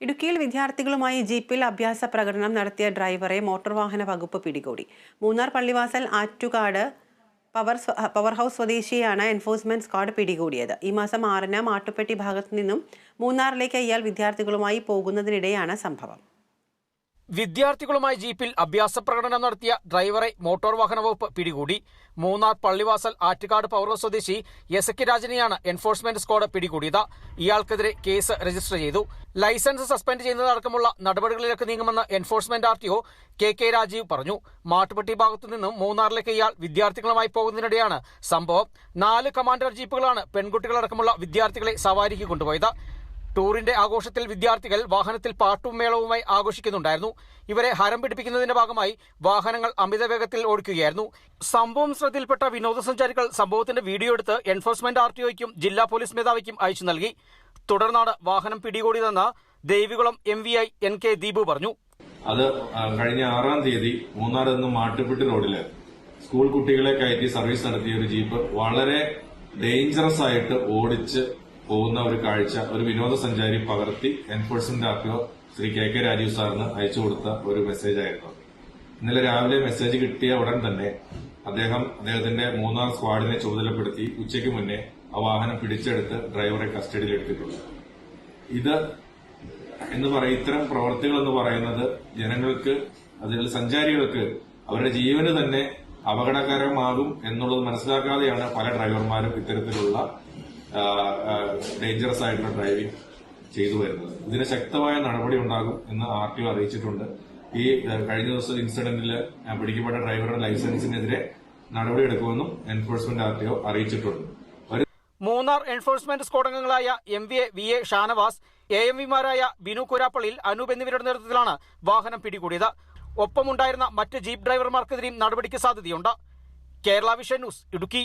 ഇടുക്കിയിൽ വിദ്യാർത്ഥികളുമായി ജീപ്പിൽ അഭ്യാസ പ്രകടനം നടത്തിയ ഡ്രൈവറെ മോട്ടോർ വാഹന വകുപ്പ് പിടികൂടി. Munnar Pallivasal Attukad power power house സ്വദേശിയാണ് എൻഫോഴ്സ്മെന്റ് സ്ക്വാഡ് പിടികൂടിയത്. ഈ മാസം ആറിന് മാട്ടുപ്പെട്ടി ഭാഗത്തു നിന്നും മൂന്നാറിലേക്ക് ഇയാൾ വിദ്യാർത്ഥികളുമായി പോകുന്നതിനിടെയാണ് സംഭവം. വിദ്യാർത്ഥികളുമായി ജീപ്പിൽ അഭ്യാസ പ്രകടനം നടത്തിയ ഡ്രൈവറെ മോട്ടോർ വാഹന വകുപ്പ് പിടികൂടി. മൂന്നാർ പള്ളിവാസൽ ആറ്റുകാട് പൗർവ സ്വദേശി എസ് കെ രാജനെയാണ് എൻഫോഴ്സ്മെന്റ് സ്ക്വാഡ് പിടികൂടിയത്. ഇയാൾക്കെതിരെ കേസ് രജിസ്റ്റർ ചെയ്തു. ലൈസൻസ് സസ്പെൻഡ് ചെയ്യുന്നതടക്കമുള്ള നടപടികളിലേക്ക് നീങ്ങുമെന്ന് enforcement R T K K Rajeev പറഞ്ഞു. മാട്ടുപെട്ടി ഭാഗത്തു നിന്നും മൂന്നാറിലേക്ക് ഇയാൾ വിദ്യാർത്ഥികളുമായി പോകുന്നതിനിടെയാണ് സംഭവം. നാല് കമാൻഡർ ജീപ്പുകളാണ് പെൺകുട്ടികളടക്കമുള്ള വിദ്യാർത്ഥികളെ സവാരിക്ക് കൊണ്ടുപോയത്. ടൂറിന്റെ ആഘോഷത്തിൽ വിദ്യാർത്ഥികൾ വാഹനത്തിൽ പാട്ടും മേളവുമായി ആഘോഷിക്കുന്നുണ്ടായിരുന്നു. ഇവരെ ഹരം പിടിപ്പിക്കുന്നതിന്റെ ഭാഗമായി വാഹനങ്ങൾ അമിത വേഗത്തിൽ ഓടിക്കുകയായിരുന്നു. സംഭവം ശ്രദ്ധയിൽപ്പെട്ട വിനോദസഞ്ചാരികൾ സംഭവത്തിന്റെ വീഡിയോ എടുത്ത് എൻഫോഴ്സ്മെന്റ് ആർ ടി ഒയ്ക്കും ജില്ലാ പോലീസ് മേധാവിക്കും അയച്ചു നൽകി. തുടർന്നാണ് വാഹനം പിടികൂടിയതെന്ന് Devikulam M V I N K Deepu പറഞ്ഞു. അത് കഴിഞ്ഞ ആറാം തീയതി മൂന്നാർ നിന്ന് മാട്ടുപ്പെട്ടി റോഡിൽ സ്കൂൾ കുട്ടികളെ കയറ്റി സർവീസ് നടത്തിയ ഒരു ജീപ്പ് വളരെ ഡേഞ്ചറസ് ആയിട്ട് ഓടിച്ച് പോകുന്ന ഒരു കാഴ്ച ഒരു വിനോദസഞ്ചാരി പകർത്തി enforcement RTO Shri K K Rajeev സാറിന് അയച്ചു കൊടുത്ത ഒരു മെസ്സേജ് ആയിരുന്നു. ഇന്നലെ രാവിലെ മെസ്സേജ് കിട്ടിയ ഉടൻ തന്നെ അദ്ദേഹം അദ്ദേഹത്തിന്റെ മൂന്നാർ സ്ക്വാഡിനെ ചുമതലപ്പെടുത്തി ഉച്ചയ്ക്ക് മുന്നേ ആ വാഹനം പിടിച്ചെടുത്ത് ഡ്രൈവറെ കസ്റ്റഡിയിൽ എടുത്തിട്ടുണ്ട് ഇത് എന്ന് പറയും ഇത്തരം പ്രവർത്തികൾ എന്ന് പറയുന്നത് ജനങ്ങൾക്ക് അതിൽ സഞ്ചാരികൾക്ക് അവരുടെ ജീവന് തന്നെ അപകടകരമാകും എന്നുള്ളത് മനസ്സിലാക്കാതെയാണ് പല ഡ്രൈവർമാരും ഇത്തരത്തിലുള്ള ഡേഞ്ചറസ് ആയിട്ടുള്ള ഡ്രൈവിംഗ് ചെയ്തു വരുന്നത്. ഇതിന് ശക്തമായ നടപടി ഉണ്ടാകും എന്ന് ആർ ടി ഒ അറിയിച്ചിട്ടുണ്ട്. ഈ കഴിഞ്ഞ ദിവസം ഇൻസിഡന്റിൽ പിടിക്കപ്പെട്ട ഡ്രൈവറുടെ ലൈസൻസിനെതിരെ നടപടിയെടുക്കുമെന്നും എൻഫോഴ്സ്മെന്റ് ആർ ടി ഒ അറിയിച്ചിട്ടുണ്ട്. മൂന്നാർ എൻഫോഴ്സ്മെന്റ് സ്ക്വാഡ് അംഗങ്ങളായ M V A V A Shanavas A M വിമാരായ Binu കുരാപ്പള്ളിയിൽ അനൂപ് എന്നിവരുടെ നേതൃത്വത്തിലാണ് വാഹനം പിടികൂടിയത്. ഒപ്പമുണ്ടായിരുന്ന മറ്റ് ജീപ്പ് ഡ്രൈവർമാർക്കെതിരെയും നടപടിക്ക് സാധ്യതയുണ്ട്. Kerala vision news Idukki.